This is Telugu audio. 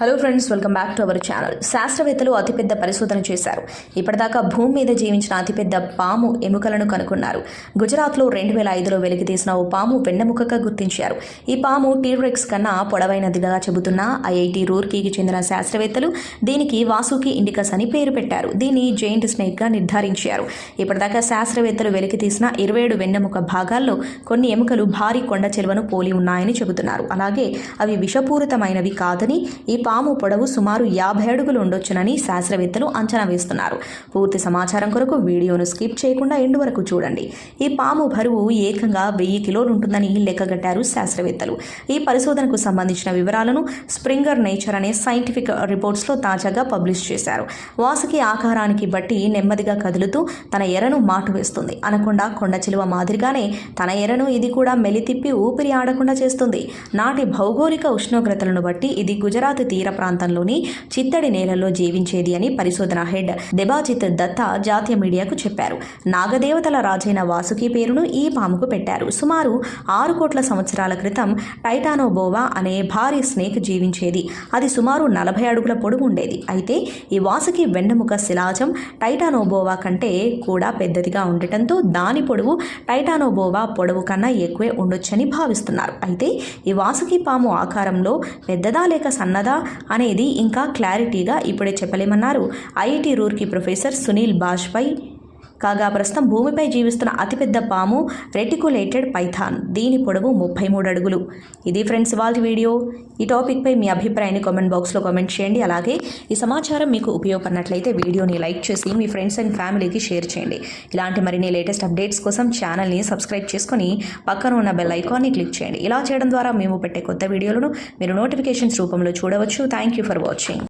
Hello friends welcome back to our channel శాస్త్రవేత్తలు అతిపెద్ద పరిశోధన చేశారు. ఇప్పటిదాకా భూమి మీద జీవించిన అతిపెద్ద పాము ఎముకలను కనుగొన్నారు గుజరాత్లో రెండు వేల ఐదులో వెలికితీసిన ఓ పాము వెన్నెముకగా గుర్తించారు. ఈ పాము టీరెక్స్ కన్నా పొడవైనదిగా చెబుతున్న ఐఐటి రూర్కీకి చెందిన శాస్త్రవేత్తలు దీనికి వాసుకి ఇండికస్ అని పేరు పెట్టారు. దీన్ని జైంట్ స్నేక్గా నిర్ధారించారు. ఇప్పటిదాకా శాస్త్రవేత్తలు వెలికితీసిన ఇరవై ఏడు వెన్నెముక భాగాల్లో కొన్ని ఎముకలు భారీ కొండ చెలువను పోలి ఉన్నాయని చెబుతున్నారు. అలాగే అవి విషపూరితమైనవి కాదని ఈ పాము పొడవు సుమారు యాభై అడుగులు ఉండొచ్చునని శాస్త్రవేత్తలు అంచనా వేస్తున్నారు. పూర్తి సమాచారం కొరకు వీడియోను స్కిప్ చేయకుండా ఎండు వరకు చూడండి. ఈ పాము బరువు ఏకంగా వెయ్యి కిలోలు ఉంటుందని లెక్కగట్టారు శాస్త్రవేత్తలు. ఈ పరిశోధనకు సంబంధించిన వివరాలను స్ప్రింగర్ నేచర్ అనే సైంటిఫిక్ రిపోర్ట్స్లో తాజాగా పబ్లిష్ చేశారు. వాసుకి ఆకారానికి బట్టి నెమ్మదిగా కదులుతూ తన ఎరను మాటు వేస్తుంది. అనకుండా కొండ చిలువ మాదిరిగానే తన ఎరను ఇది కూడా మెలితిప్పి ఊపిరి ఆడకుండా చేస్తుంది. నాటి భౌగోళిక ఉష్ణోగ్రతలను బట్టి ఇది గుజరాత్ తీర ప్రాంతంలోని చిత్తడి నేలల్లో జీవించేది అని పరిశోధన హెడ్ దెబాజిత్ దత్తా జాతీయ మీడియాకు చెప్పారు. నాగదేవతల రాజైన వాసుకి పేరును ఈ పాముకు పెట్టారు. సుమారు ఆరు కోట్ల సంవత్సరాల క్రితం టైటానోబోవా అనే భారీ స్నేక్ జీవించేది. అది సుమారు నలభై అడుగుల పొడవు ఉండేది. అయితే ఈ వాసుకి వెన్నెముక శిలాజం టైటానోబోవా కంటే కూడా పెద్దదిగా ఉండటంతో దాని పొడవు టైటానోబోవా పొడవు కన్నా ఎక్కువే ఉండొచ్చని భావిస్తున్నారు. అయితే ఈ వాసుకి పాము ఆకారంలో పెద్దదా లేక సన్నదా అనేది ఇంకా క్లారిటీగా ఇప్పుడే చెప్పలేమన్నారు. ఐఐటి రూర్కి ప్రొఫెసర్ సునీల్ బాజ్పై కాగా ప్రస్తుతం భూమిపై జీవిస్తున్న అతిపెద్ద పాము రెటికులేటెడ్ పైథాన్. దీని పొడవు ముప్పై మూడు అడుగులు. ఇది ఫ్రెండ్స్ వాళ్ళ వీడియో. ఈ టాపిక్పై మీ అభిప్రాయాన్ని కామెంట్ బాక్స్లో కామెంట్ చేయండి. అలాగే ఈ సమాచారం మీకు ఉపయోగపడినట్లయితే వీడియోని లైక్ చేసి మీ ఫ్రెండ్స్ అండ్ ఫ్యామిలీకి షేర్ చేయండి. ఇలాంటి మరిన్ని లేటెస్ట్ అప్డేట్స్ కోసం ఛానల్ని సబ్స్క్రైబ్ చేసుకొని పక్కన ఉన్న బెల్ ఐకాన్ని క్లిక్ చేయండి. ఇలా చేయడం ద్వారా మేము పెట్టే కొత్త వీడియోలను మీరు నోటిఫికేషన్స్ రూపంలో చూడవచ్చు. Thank you for watching.